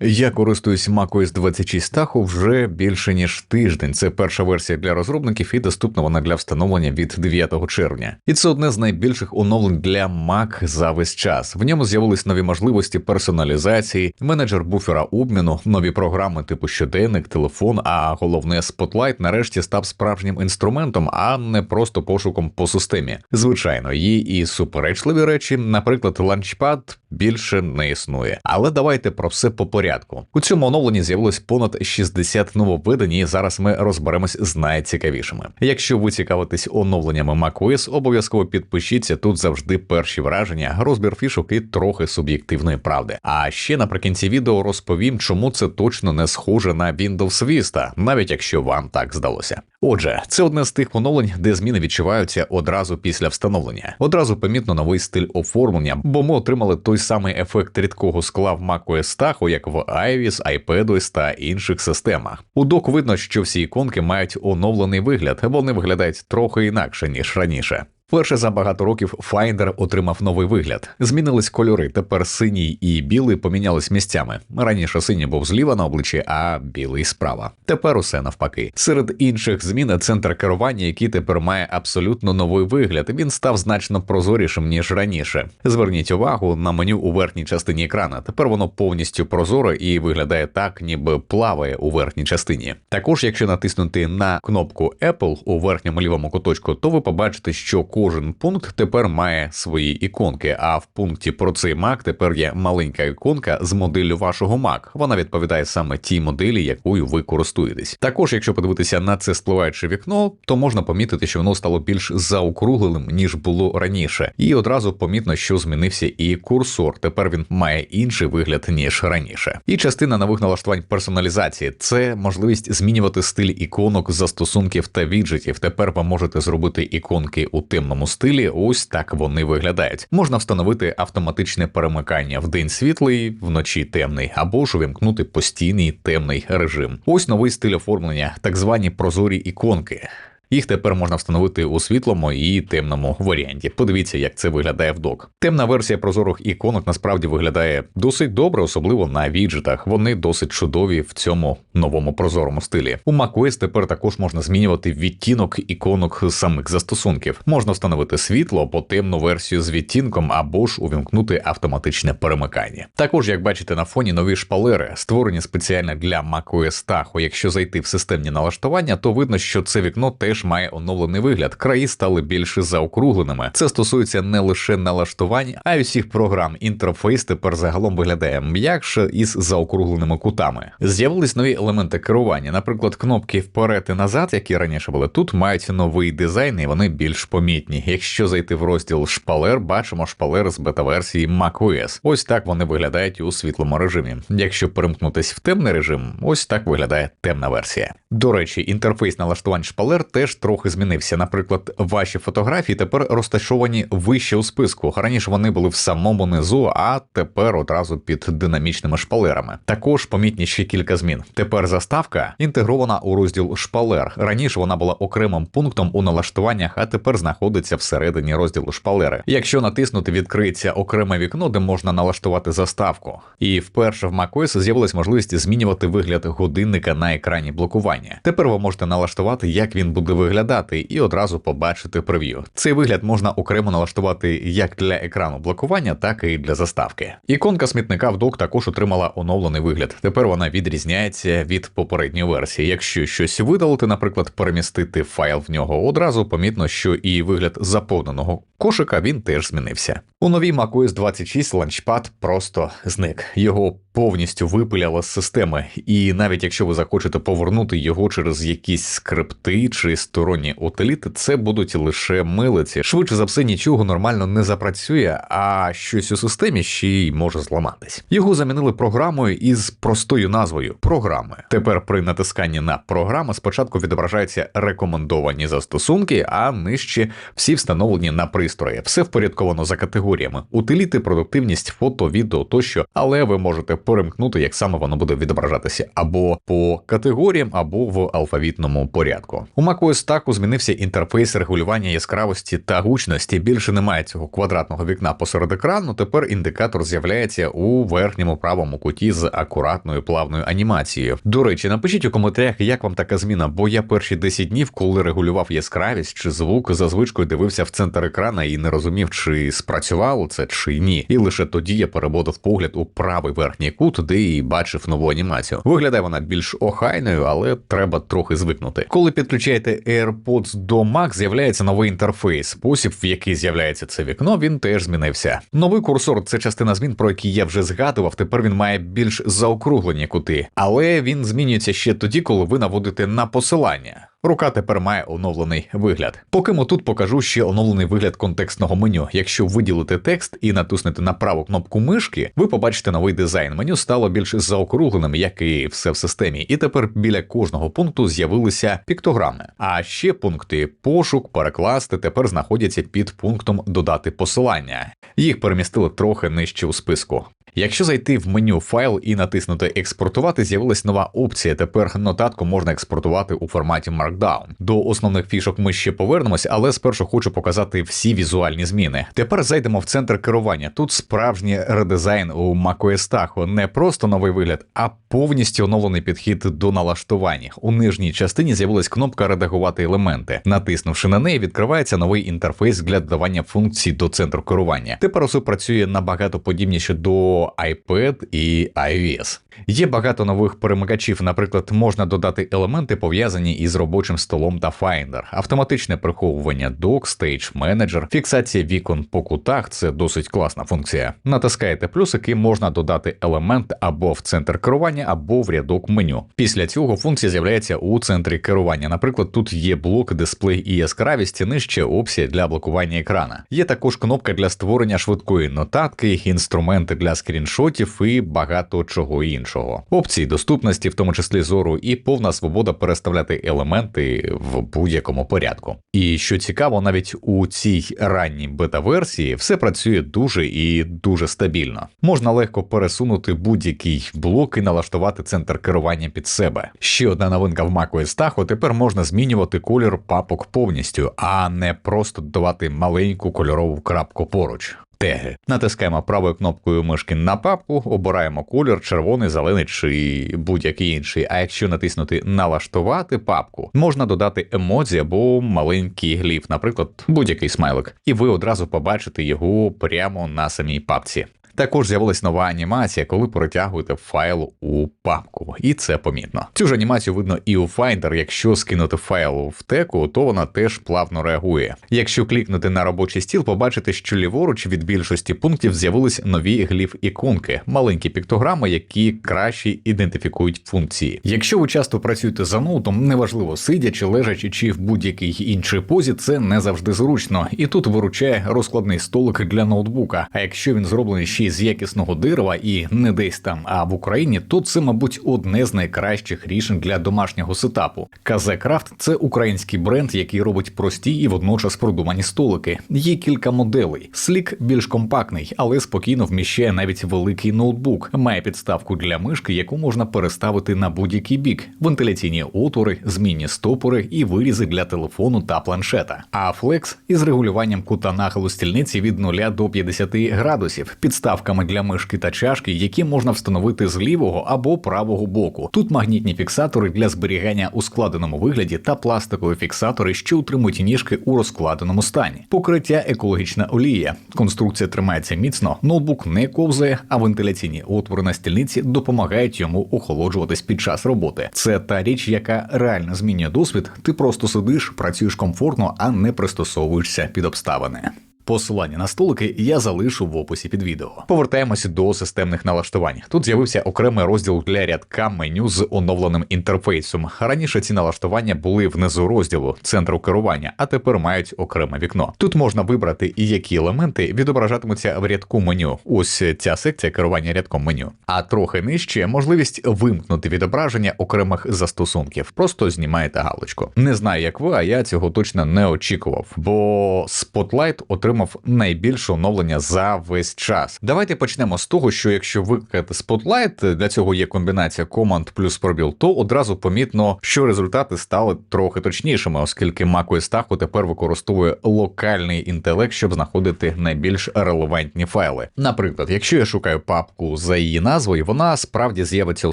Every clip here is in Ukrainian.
Я користуюсь macOS 26 Tahoe вже більше ніж тиждень. Це перша версія для розробників і доступна вона для встановлення від 9 червня. І це одне з найбільших оновлень для Mac за весь час. В ньому з'явились нові можливості персоналізації, менеджер буфера обміну, нові програми типу щоденник, телефон. А головне Spotlight нарешті став справжнім інструментом, а не просто пошуком по системі. Звичайно, є і суперечливі речі, наприклад, Launchpad більше не існує. Але давайте про все по порядку. У цьому оновленні з'явилось понад 60 нововведень, і зараз ми розберемось з найцікавішими. Якщо ви цікавитесь оновленнями macOS, обов'язково підпишіться тут завжди перші враження, розбір фішок і трохи суб'єктивної правди. А ще наприкінці відео розповім, чому це точно не схоже на Windows Vista, навіть якщо вам так здалося. Отже, це одне з тих оновлень, де зміни відчуваються одразу після встановлення. Одразу помітно новий стиль оформлення, бо ми отримали той самий ефект рідкого скла в macOS Tahoe, як в iOS, iPadOS та інших системах. У док видно, що всі іконки мають оновлений вигляд, вони виглядають трохи інакше ніж раніше. Вперше за багато років Finder отримав новий вигляд. Змінились кольори. Тепер синій і білий помінялись місцями. Раніше синій був зліва на обличчі, а білий справа. Тепер усе навпаки. Серед інших змін центр керування, який тепер має абсолютно новий вигляд. Він став значно прозорішим ніж раніше. Зверніть увагу на меню у верхній частині екрана. Тепер воно повністю прозоре і виглядає так, ніби плаває у верхній частині. Також, якщо натиснути на кнопку Apple у верхньому лівому куточку, то ви побачите, що кожен пункт тепер має свої іконки. А в пункті про цей Mac тепер є маленька іконка з моделлю вашого Mac. Вона відповідає саме тій моделі, якою ви користуєтесь. Також, якщо подивитися на це спливаюче вікно, то можна помітити, що воно стало більш заокругленим ніж було раніше, і одразу помітно, що змінився і курсор. Тепер він має інший вигляд ніж раніше. І частина нових налаштувань персоналізації це можливість змінювати стиль іконок, застосунків та віджитів. Тепер ви можете зробити іконки у темному стилі. Ось так вони виглядають. Можна встановити автоматичне перемикання в день світлий, вночі темний, або ж увімкнути постійний темний режим. Ось новий стиль оформлення, так звані прозорі іконки. Їх тепер можна встановити у світлому і темному варіанті. Подивіться, як це виглядає в док. Темна версія прозорих іконок насправді виглядає досить добре, особливо на віджитах. Вони досить чудові в цьому новому прозорому стилі. У macOS тепер також можна змінювати відтінок іконок самих застосунків. Можна встановити світло або темну версію з відтінком, або ж увімкнути автоматичне перемикання. Також, як бачите, на фоні нові шпалери, створені спеціально для macOS Tahoe. Якщо зайти в системні налаштування, то видно, що це вікно теж має оновлений вигляд. Краї стали більше заокругленими. Це стосується не лише налаштувань, а й усіх програм. Інтерфейс тепер загалом виглядає м'якше із заокругленими кутами. З'явились нові елементи керування, наприклад, кнопки вперед і назад, які раніше були тут, мають новий дизайн, і вони більш помітні. Якщо зайти в розділ шпалер, бачимо шпалер з бета-версії macOS. Ось так вони виглядають у світлому режимі. Якщо перемкнутись в темний режим, ось так виглядає темна версія. До речі, інтерфейс налаштувань шпалер теж трохи змінився. Наприклад, ваші фотографії тепер розташовані вище у списку. Раніше вони були в самому низу, а тепер одразу під динамічними шпалерами. Також помітні ще кілька змін. Тепер заставка інтегрована у розділ шпалер. Раніше вона була окремим пунктом у налаштуваннях, а тепер знаходиться всередині розділу шпалери. Якщо натиснути, відкриється окреме вікно, де можна налаштувати заставку. І вперше в macOS з'явилась можливість змінювати вигляд годинника на екрані блокування. Тепер ви можете налаштувати, як він буде виглядати, і одразу побачити прев'ю. Цей вигляд можна окремо налаштувати як для екрану блокування, так і для заставки. Іконка смітника в док також отримала оновлений вигляд. Тепер вона відрізняється від попередньої версії. Якщо щось видалити, наприклад, перемістити файл в нього, одразу помітно, що і вигляд заповненого кошика він теж змінився. У новій macOS 26 ланчпад просто зник. Його повністю випиляла з системи, і навіть якщо ви захочете повернути його через якісь скрипти чи сторонні утиліти, це будуть лише милиці. Швидше за все, нічого нормально не запрацює, а щось у системі ще й може зламатись. Його замінили програмою із простою назвою програми. Тепер при натисканні на програми спочатку відображаються рекомендовані застосунки, а нижче всі встановлені на пристрої. Все впорядковано за категоріями: утиліти, продуктивність, фото, відео тощо, але ви можете перемкнути, як саме воно буде відображатися або по категоріям, або в алфавітному порядку. У macOS macOS Taco змінився інтерфейс регулювання яскравості та гучності. Більше немає цього квадратного вікна посеред екрану. Тепер індикатор з'являється у верхньому правому куті з акуратною плавною анімацією. До речі, напишіть у коментарях, як вам така зміна, бо я перші 10 днів, коли регулював яскравість чи звук, за звичкою дивився в центр екрана і не розумів, чи спрацювало це чи ні. І лише тоді я переводив погляд у правий верхній кут, де і бачив нову анімацію. Виглядає вона більш охайною, але треба трохи звикнути. Коли підключаєте AirPods до Max з'являється новий інтерфейс. Спосіб, в який з'являється це вікно, він теж змінився. Новий курсор це частина змін, про які я вже згадував. Тепер він має більш заокруглені кути, але він змінюється ще тоді, коли ви наводите на посилання. Рука тепер має оновлений вигляд. Поки тут покажу ще оновлений вигляд контекстного меню. Якщо виділити текст і натиснути на праву кнопку мишки, ви побачите новий дизайн. Меню стало більш заокругленим, як і все в системі. І тепер біля кожного пункту з'явилися піктограми. А ще пункти пошук, перекласти тепер знаходяться під пунктом додати посилання. Їх перемістили трохи нижче у списку. Якщо зайти в меню файл і натиснути експортувати, з'явилась нова опція. Тепер нотатку можна експортувати у форматі Markdown. До основних фішок ми ще повернемось, але спершу хочу показати всі візуальні зміни. Тепер зайдемо в центр керування. Тут справжній редизайн у macOS не просто новий вигляд, а повністю оновлений підхід до налаштування. У нижній частині з'явилась кнопка редагувати елементи. Натиснувши на неї, відкривається новий інтерфейс для додавання функцій до центру керування. Тепер усе працює набагато подібніше до iPad и iOS. Є багато нових перемикачів. Наприклад, можна додати елементи, пов'язані із робочим столом та Finder, автоматичне приховування док, Stage Manager, фіксація вікон по кутах це досить класна функція. Натискаєте плюсики, можна додати елемент або в центр керування, або в рядок меню. Після цього функція з'являється у центрі керування. Наприклад, тут є блок, дисплей і яскравість, нижче опція для блокування екрана. Є також кнопка для створення швидкої нотатки, інструменти для скріншотів і багато чого іншого іншого. Опції доступності, в тому числі зору, і повна свобода переставляти елементи в будь-якому порядку. І що цікаво, навіть у цій ранній бета-версії все працює дуже і дуже стабільно. Можна легко пересунути будь-який блок і налаштувати центр керування під себе. Ще одна новинка в macOS Tahoe, тепер можна змінювати колір папок повністю, а не просто додавати маленьку кольорову крапку поруч теги. Натискаємо правою кнопкою мишки на папку, обираємо колір, червоний, зелений чи будь-який інший. А якщо натиснути Налаштувати папку, можна додати емодзі або маленький гліф, наприклад, будь-який смайлик, і ви одразу побачите його прямо на самій папці. Також з'явилась нова анімація, коли перетягуєте файл у папку, і це помітно. Цю ж анімацію видно і у Finder, якщо скинути файл в теку, то вона теж плавно реагує. Якщо клікнути на робочий стіл, побачите, що ліворуч від більшості пунктів з'явились нові гліф іконки, маленькі піктограми, які краще ідентифікують функції. Якщо ви часто працюєте за ноутом, неважливо сидячи, лежачи чи в будь-якій іншій позі, це не завжди зручно, і тут виручає розкладний столик для ноутбука. А якщо він зроблений ще з якісного дерева і не десь там, а в Україні, то це, мабуть, одне з найкращих рішень для домашнього сетапу. Казекрафт це український бренд, який робить прості і водночас продумані столики. Є кілька моделей. Слік більш компактний, але спокійно вміщає навіть великий ноутбук. Має підставку для мишки, яку можна переставити на будь-який бік, вентиляційні отвори, змінні стопори і вирізи для телефону та планшета. А флекс із регулюванням кута нахилу стільниці від 0 до 50 градусів. Підставка вставками для мишки та чашки, які можна встановити з лівого або правого боку. Тут магнітні фіксатори для зберігання у складеному вигляді та пластикові фіксатори, що утримують ніжки у розкладеному стані. Покриття екологічна олія. Конструкція тримається міцно, ноутбук не ковзає, а вентиляційні отвори на стільниці допомагають йому охолоджуватись під час роботи. Це та річ, яка реально змінює досвід. Ти просто сидиш, працюєш комфортно, а не пристосовуєшся під обставини. Посилання на столики я залишу в описі під відео. Повертаємося до системних налаштувань. Тут з'явився окремий розділ для рядка меню з оновленим інтерфейсом. Раніше ці налаштування були внизу розділу центру керування, а тепер мають окреме вікно. Тут можна вибрати і які елементи відображатимуться в рядку меню. Ось ця секція керування рядком меню. А трохи нижче можливість вимкнути відображення окремих застосунків. Просто знімаєте галочку. Не знаю, як ви, а я цього точно не очікував, бо Spotlight отримав отримав найбільше оновлення за весь час. Давайте почнемо з того, що якщо викликати Spotlight, для цього є комбінація команд плюс пробіл, то одразу помітно, що результати стали трохи точнішими, оскільки macOS Tahoe тепер використовує локальний інтелект, щоб знаходити найбільш релевантні файли. Наприклад, якщо я шукаю папку за її назвою, вона справді з'явиться у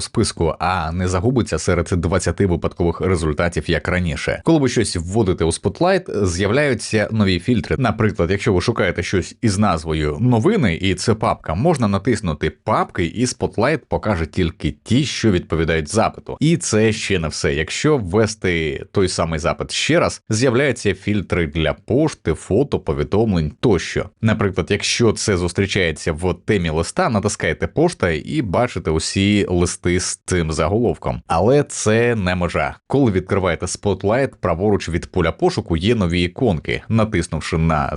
списку, а не загубиться серед 20 випадкових результатів як раніше. Коли ви щось вводите у Spotlight, з'являються нові фільтри. Наприклад, якщо ви шукаєте щось із назвою новини, і це папка, можна натиснути папки, і Spotlight покаже тільки ті, що відповідають запиту. І це ще не все. Якщо ввести той самий запит ще раз, з'являються фільтри для пошти, фото, повідомлень тощо. Наприклад, якщо це зустрічається в темі листа, натискаєте пошта і бачите усі листи з цим заголовком. Але це не межа. Коли відкриваєте Spotlight, праворуч від поля пошуку є нові іконки. Натиснувши на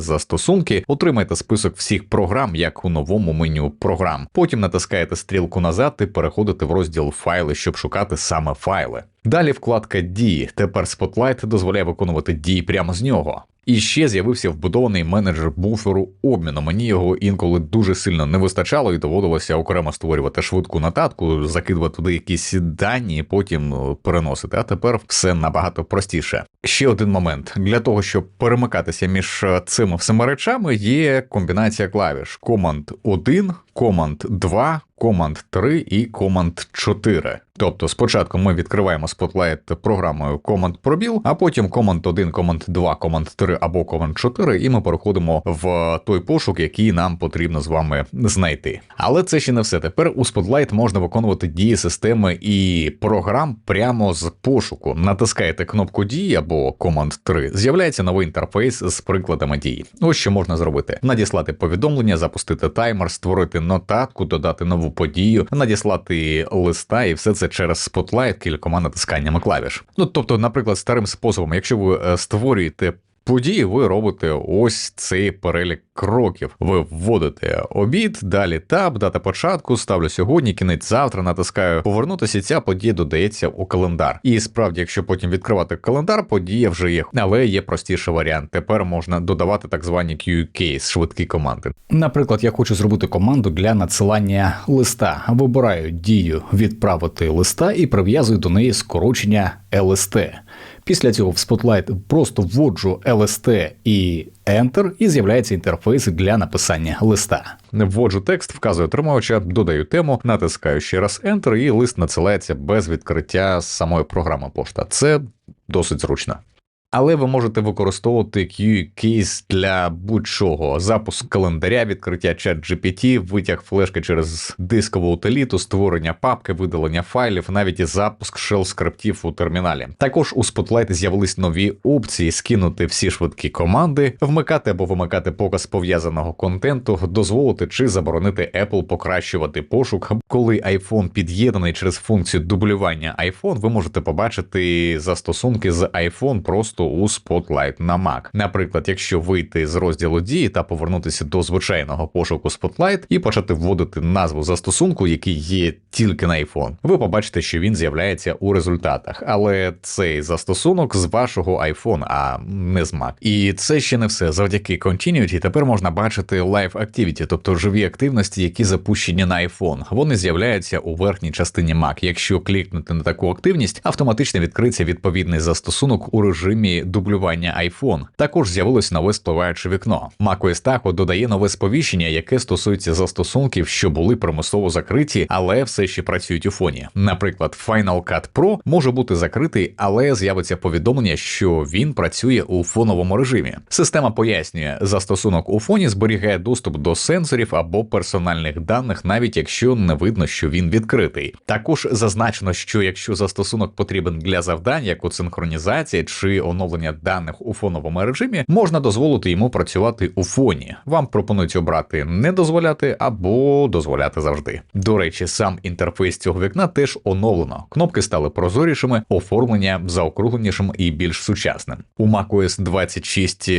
застосунки, отримаєте список всіх програм, як у новому меню програм. Потім натискаєте стрілку назад і переходите в розділ файли, щоб шукати саме файли. Далі вкладка Дії. Тепер Spotlight дозволяє виконувати дії прямо з нього. І ще з'явився вбудований менеджер буферу обміну. Мені його інколи дуже сильно не вистачало, і доводилося окремо створювати швидку нотатку, закидувати туди якісь дані, і потім е, переносити. А тепер все набагато простіше. Ще один момент для того, щоб перемикатися між е, цими всіма речами, є комбінація клавіш: команд 1, команд 2, команд 3 і команд 4. Тобто спочатку ми відкриваємо Spotlight програмою команд пробіл, а потім команд 1, команд 2, команд 3 або команд 4, і ми переходимо в той пошук, який нам потрібно з вами знайти. Але це ще не все. Тепер у Spotlight можна виконувати дії системи і програм прямо з пошуку. Натискаєте кнопку дії або команд 3, з'являється новий інтерфейс з прикладами дій. Ось що можна зробити: надіслати повідомлення, запустити таймер, створити нотатку, додати нову подію, надіслати листа, і все це через Spotlight кількома натисканнями клавіш. Ну тобто, наприклад, старим способом, якщо ви е, створюєте. Події ви робите ось цей перелік кроків. Ви вводите обід, далі таб, дата початку, ставлю сьогодні, кінець завтра, натискаю повернутися. Ця подія додається у календар. І справді, якщо потім відкривати календар, подія вже є, але є простіший варіант. Тепер можна додавати так звані QCase, швидкі команди. Наприклад, я хочу зробити команду для надсилання листа. Вибираю дію відправити листа і прив'язую до неї скорочення LST. Після цього в Spotlight просто вводжу LST і Enter, і з'являється інтерфейс для написання листа. Вводжу текст, вказую отримувача, додаю тему, натискаю ще раз Enter, і лист надсилається без відкриття самої програми пошта. Це досить зручно. Але ви можете використовувати QCase для будь-чого: запуск календаря, відкриття чат GPT, витяг флешки через дискову утиліту, створення папки, видалення файлів, навіть і запуск shell скриптів у терміналі. Також у Spotlight з'явились нові опції: скинути всі швидкі команди, вмикати або вимикати показ пов'язаного контенту, дозволити чи заборонити Apple покращувати пошук. Коли iPhone під'єднаний через функцію дублювання iPhone, ви можете побачити застосунки з iPhone просто у Spotlight на Mac. Наприклад, якщо вийти з розділу дії та повернутися до звичайного пошуку Spotlight і почати вводити назву застосунку, який є тільки на iPhone, ви побачите, що він з'являється у результатах. Але цей застосунок з вашого iPhone, а не з Mac. І це ще не все. Завдяки Continuity тепер можна бачити Live Activity, тобто живі активності, які запущені на iPhone. Вони з'являються у верхній частині Mac. Якщо клікнути на таку активність, автоматично відкриться відповідний застосунок у режимі дублювання iPhone. Також з'явилось нове спливаюче вікно. macOS Tahoe додає нове сповіщення, яке стосується застосунків, що були примусово закриті, але все ще працюють у фоні. Наприклад, Final Cut Pro може бути закритий, але з'явиться повідомлення, що він працює у фоновому режимі. Система пояснює, застосунок у фоні зберігає доступ до сенсорів або персональних даних, навіть якщо не видно, що він відкритий. Також зазначено, що якщо застосунок потрібен для завдань, як от синхронізація чи оновлення даних у фоновому режимі, можна дозволити йому працювати у фоні. Вам пропонують обрати не дозволяти або дозволяти завжди. До речі, сам інтерфейс цього вікна теж оновлено. Кнопки стали прозорішими, оформлення заокругленішим і більш сучасним. У macOS 26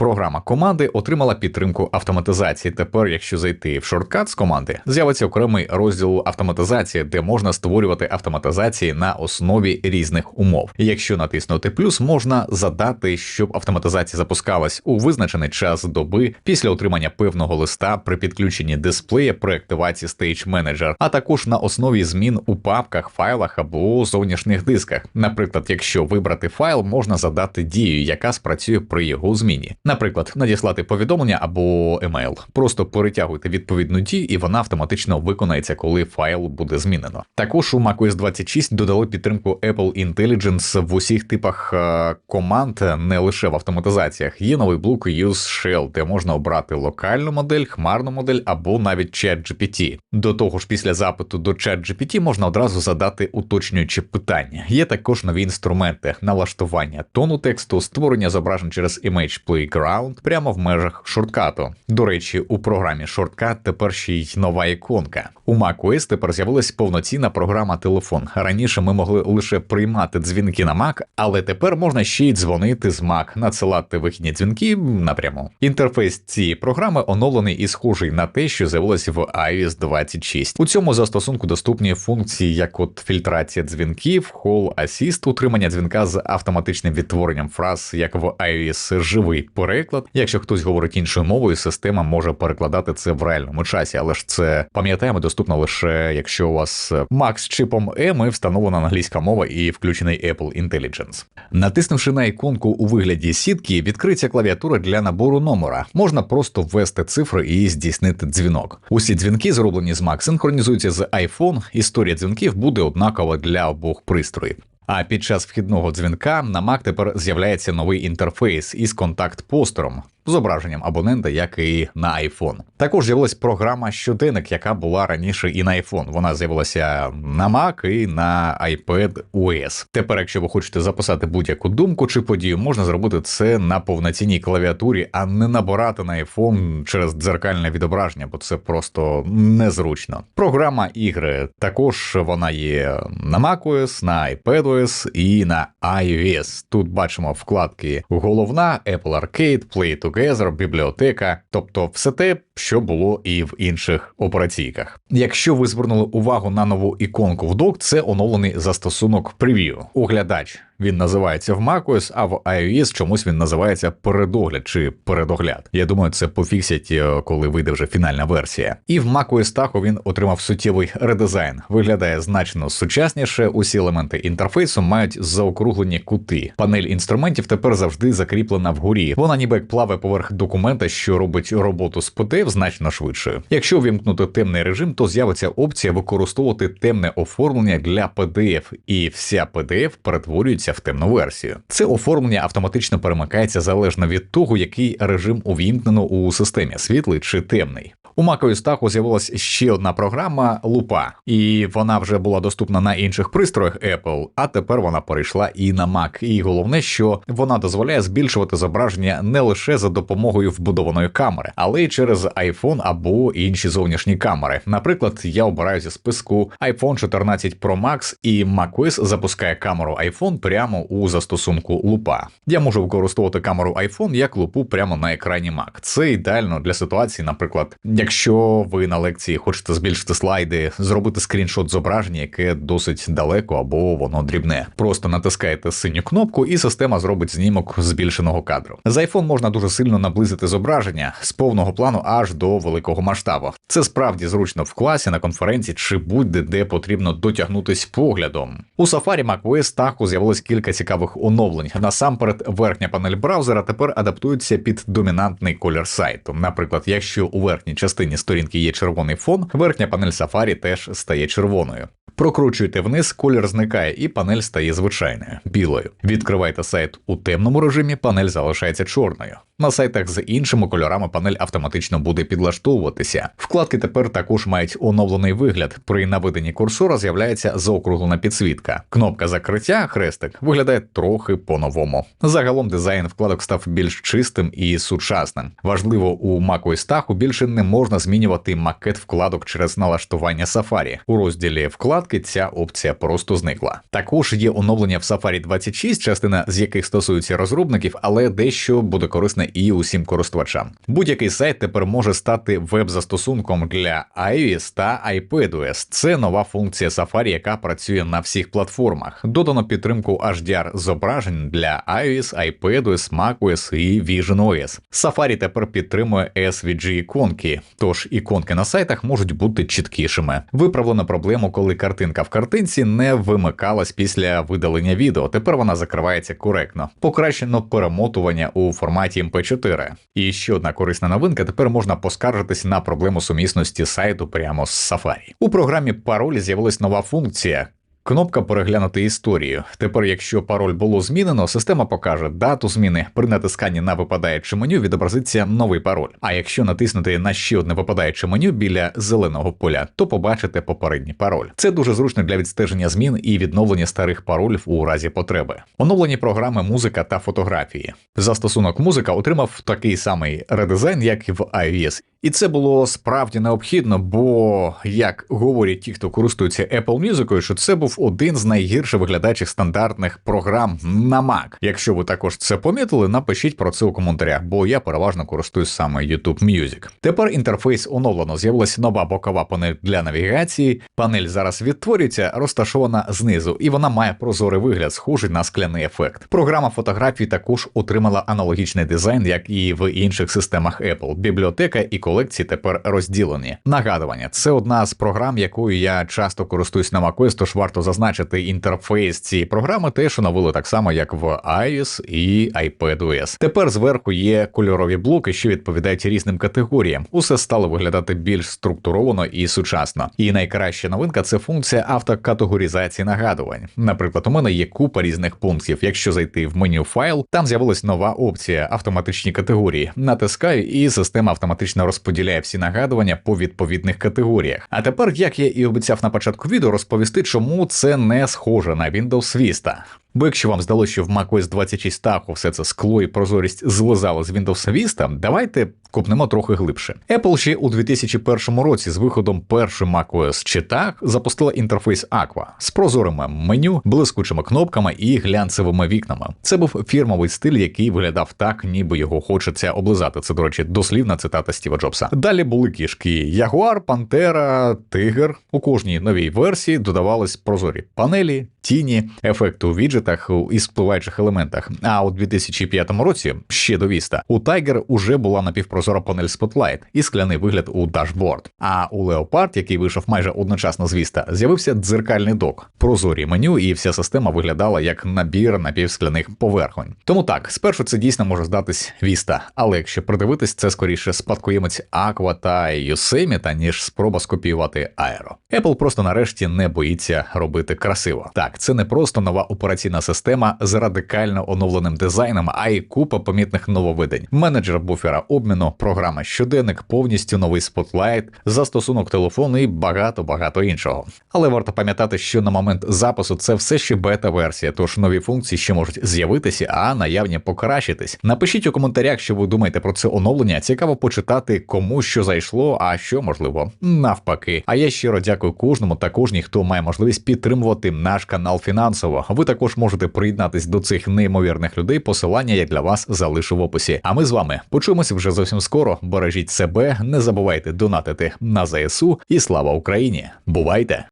Програма команди отримала підтримку автоматизації. Тепер, якщо зайти в шорткат з команди, з'явиться окремий розділ автоматизації, де можна створювати автоматизації на основі різних умов. Якщо натиснути плюс, можна задати, щоб автоматизація запускалась у визначений час доби після отримання певного листа при підключенні дисплея при активації Stage Manager, а також на основі змін у папках, файлах або зовнішніх дисках. Наприклад, якщо вибрати файл, можна задати дію, яка спрацює при його зміні. Наприклад, надіслати повідомлення або емейл. Просто перетягуйте відповідну дію, і вона автоматично виконається, коли файл буде змінено. Також у macOS 26 додали підтримку Apple Intelligence в усіх типах е, команд, не лише в автоматизаціях. Є новий блок Use Shell, де можна обрати локальну модель, хмарну модель або навіть ChatGPT. До того ж, після запиту до ChatGPT можна одразу задати уточнюючі питання. Є також нові інструменти налаштування тону тексту, створення зображень через Image Playground прямо в межах шорткату. До речі, у програмі Shortcut тепер ще й нова іконка. У macOS тепер з'явилась повноцінна програма телефон. Раніше ми могли лише приймати дзвінки на Mac, але тепер можна ще й дзвонити з Mac, надсилати вихідні дзвінки напряму. Інтерфейс цієї програми оновлений і схожий на те, що з'явилось в iOS 26. У цьому застосунку доступні функції, як от фільтрація дзвінків, Call Assist, утримання дзвінка з автоматичним відтворенням фраз, як в iOS живий переклад. Якщо хтось говорить іншою мовою, система може перекладати це в реальному часі, але ж це пам'ятаємо доступно лише якщо у вас Mac з чипом M і встановлена англійська мова і включений Apple Intelligence. Натиснувши на іконку у вигляді сітки, відкриється клавіатура для набору номера. Можна просто ввести цифри і здійснити дзвінок. Усі дзвінки, зроблені з Mac, синхронізуються з iPhone. Історія дзвінків буде однакова для обох пристроїв. А під час вхідного дзвінка на Mac тепер з'являється новий інтерфейс із контакт-постером. Зображенням абонента, як і на iPhone. Також з'явилась програма щоденник, яка була раніше і на iPhone. Вона з'явилася на Mac і на iPad OS. Тепер, якщо ви хочете записати будь-яку думку чи подію, можна зробити це на повноцінній клавіатурі, а не набирати на iPhone через дзеркальне відображення, бо це просто незручно. Програма ігри також вона є на macOS, на iPadOS і на iOS. Тут бачимо вкладки головна, Apple Arcade, Play Together, бібліотека, тобто все те, що було і в інших операційках. Якщо ви звернули увагу на нову іконку в док, це оновлений застосунок Preview. Оглядач він називається в macOS, а в iOS чомусь він називається передогляд чи передогляд. Я думаю, це пофіксять, е, коли вийде вже фінальна версія. І в macOS Tahoe він отримав суттєвий редизайн. Виглядає значно сучасніше. Усі елементи інтерфейсу мають заокруглені кути. Панель інструментів тепер завжди закріплена вгорі. Вона ніби як плаває поверх документа, що робить роботу з PDF значно швидше. Якщо вімкнути темний режим, то з'явиться опція використовувати темне оформлення для PDF, і вся PDF перетворюється в темну версію. Це оформлення автоматично перемикається залежно від того, який режим увімкнено у системі світлий чи темний. У macOS Tahoe з'явилася ще одна програма Лупа, і вона вже була доступна на інших пристроях Apple, а тепер вона перейшла і на Mac. І головне, що вона дозволяє збільшувати зображення не лише за допомогою вбудованої камери, але й через iPhone або інші зовнішні камери. Наприклад, я обираю зі списку iPhone 14 Pro Max, і macOS запускає камеру iPhone прямо у застосунку Лупа. Я можу використовувати камеру iPhone як лупу прямо на екрані Mac. Це ідеально для ситуації, наприклад, Якщо ви на лекції хочете збільшити слайди, зробити скріншот зображення, яке досить далеко або воно дрібне, просто натискаєте синю кнопку, і система зробить знімок збільшеного кадру. З iPhone можна дуже сильно наблизити зображення з повного плану аж до великого масштабу. Це справді зручно в класі, на конференції чи будь-де де потрібно дотягнутись поглядом. У Safari macOS Tahoe з'явилось кілька цікавих оновлень. Насамперед, верхня панель браузера тепер адаптується під домінантний колір сайту. Наприклад, якщо у верхній частині сторінки є червоний фон, верхня панель Safari теж стає червоною. Прокручуєте вниз, колір зникає, і панель стає звичайною білою. Відкривайте сайт у темному режимі, панель залишається чорною. На сайтах з іншими кольорами панель автоматично буде підлаштовуватися. Вкладки тепер також мають оновлений вигляд. При наведенні курсора з'являється заокруглена підсвітка. Кнопка закриття, хрестик, виглядає трохи по-новому. Загалом дизайн вкладок став більш чистим і сучасним. Важливо, у macOS Tahoe більше не можна змінювати макет вкладок через налаштування Safari. У розділі вкладки випадки ця опція просто зникла. Також є оновлення в Safari 26, частина з яких стосується розробників, але дещо буде корисне і усім користувачам. Будь-який сайт тепер може стати веб-застосунком для iOS та iPadOS. Це нова функція Safari, яка працює на всіх платформах. Додано підтримку HDR зображень для iOS, iPadOS, macOS і VisionOS. Safari тепер підтримує SVG іконки, тож іконки на сайтах можуть бути чіткішими. Виправлено проблему, коли картинка в картинці не вимикалась після видалення відео. Тепер вона закривається коректно. Покращено перемотування у форматі MP4. І ще одна корисна новинка: тепер можна поскаржитись на проблему сумісності сайту прямо з Safari. У програмі пароль з'явилась нова функція. Кнопка переглянути історію. Тепер, якщо пароль було змінено, система покаже дату зміни. При натисканні на випадаюче меню відобразиться новий пароль. А якщо натиснути на ще одне випадаюче меню біля зеленого поля, то побачите попередній пароль. Це дуже зручно для відстеження змін і відновлення старих паролів у разі потреби. Оновлені програми музика та фотографії. Застосунок музика отримав такий самий редизайн, як і в iOS. І це було справді необхідно, бо як говорять ті, хто користується Apple Music, що це був один з найгірше виглядаючих стандартних програм на Mac. Якщо ви також це помітили, напишіть про це у коментарях, бо я переважно користуюсь саме YouTube Music. Тепер інтерфейс оновлено. З'явилася нова бокова панель для навігації. Панель зараз відтворюється, розташована знизу, і вона має прозорий вигляд, схожий на скляний ефект. Програма фотографій також отримала аналогічний дизайн, як і в інших системах Apple. Бібліотека і колекції тепер розділені. Нагадування, це одна з програм, якою я часто користуюсь на macOS, тож варто зазначити інтерфейс цієї програми, теж оновили так само, як в iOS і iPadOS. Тепер зверху є кольорові блоки, що відповідають різним категоріям. Усе стало виглядати більш структуровано і сучасно. І найкраща новинка це функція автокатегорізації нагадувань. Наприклад, у мене є купа різних пунктів. Якщо зайти в меню файл, там з'явилась нова опція автоматичні категорії. Натискаю, і система автоматично розподіляє всі нагадування по відповідних категоріях. А тепер, як я і обіцяв на початку відео, розповісти, чому це не схоже на Windows Vista. Бо якщо вам здалося, що в macOS 26 Tahoe все це скло і прозорість злизало з Windows Vista, давайте копнемо трохи глибше. Apple ще у 2001 році з виходом першої macOS читах запустила інтерфейс Aqua з прозорими меню, блискучими кнопками і глянцевими вікнами. Це був фірмовий стиль, який виглядав так, ніби його хочеться облизати. Це, до речі, дослівна цитата Стіва Джобса. Далі були кішки Ягуар, Пантера, Тигр. У кожній новій версії додавались прозорі панелі, тіні, ефекти у віджитах і спливаючих елементах. А у 2005 році, ще до Vista, у Tiger уже була напівпрозора панель Spotlight і скляний вигляд у дашборд. А у Leopard, який вийшов майже одночасно з Vista, з'явився дзеркальний док, прозорі меню, і вся система виглядала як набір напівскляних поверхонь. Тому так, спершу це дійсно може здатись Vista, але якщо придивитись, це скоріше спадкоємець Aqua та Yosemite, ніж спроба скопіювати Aero. Apple просто нарешті не боїться робити красиво. Так, це не просто нова операційна система з радикально оновленим дизайном, а й купа помітних нововидень. Менеджер буфера обміну, програма щоденник, повністю новий спотлайт, застосунок телефону і багато багато іншого. Але варто пам'ятати, що на момент запису це все ще бета-версія, тож нові функції ще можуть з'явитися, а наявні покращитись. Напишіть у коментарях, що ви думаєте про це оновлення. Цікаво почитати, кому що зайшло, а що можливо навпаки. А я щиро дякую кожному та кожній, хто має можливість підтримувати наш канал фінансово. Ви також можете приєднатись до цих неймовірних людей. Посилання я для вас залишу в описі. А ми з вами почуємося вже зовсім скоро. Бережіть себе, не забувайте донатити на ЗСУ і слава Україні! Бувайте!